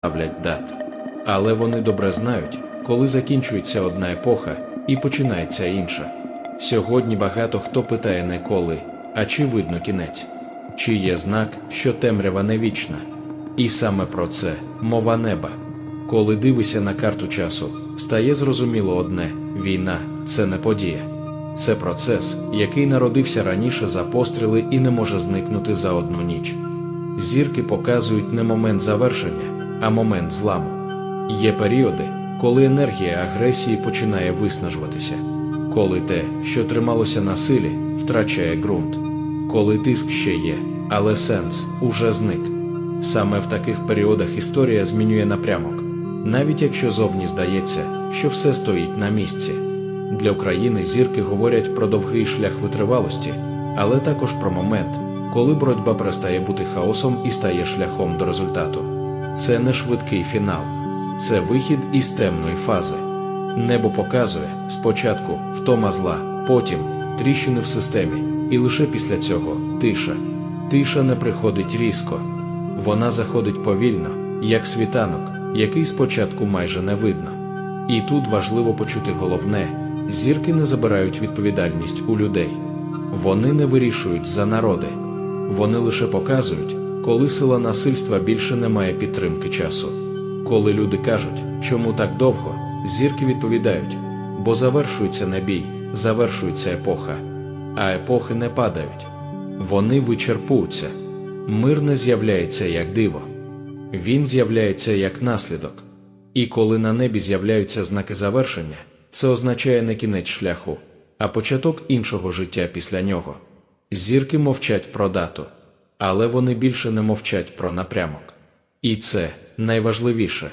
ставлять дат. Але вони добре знають, коли закінчується одна епоха і починається інша. Сьогодні багато хто питає не коли, а чи видно кінець, чи є знак, що темрява не вічна. І саме про це мова неба. Коли дивишся на карту часу, стає зрозуміло одне: війна це не подія. Це процес, який народився раніше за постріли і не може зникнути за одну ніч. Зірки показують не момент завершення, а момент зламу. Є періоди, коли енергія агресії починає виснажуватися, коли те, що трималося на силі, втрачає ґрунт, коли тиск ще є, але сенс уже зник. Саме в таких періодах історія змінює напрямок, навіть якщо зовні здається, що все стоїть на місці. Для України зірки говорять про довгий шлях витривалості, але також про момент, коли боротьба перестає бути хаосом і стає шляхом до результату. Це не швидкий фінал, це вихід із темної фази. Небо показує спочатку втома зла, потім тріщини в системі, і лише після цього тиша. Тиша не приходить різко, вона заходить повільно, як світанок, який спочатку майже не видно. І тут важливо почути головне: зірки не забирають відповідальність у людей. Вони не вирішують за народи. Вони лише показують, коли сила насильства більше не має підтримки часу. Коли люди кажуть, чому так довго, зірки відповідають, бо завершується не бій, завершується епоха, а епохи не падають. Вони вичерпуються. Мир не з'являється як диво. Він з'являється як наслідок. І коли на небі з'являються знаки завершення, це означає не кінець шляху, а початок іншого життя після нього. Зірки мовчать про дату, але вони більше не мовчать про напрямок. І це найважливіше.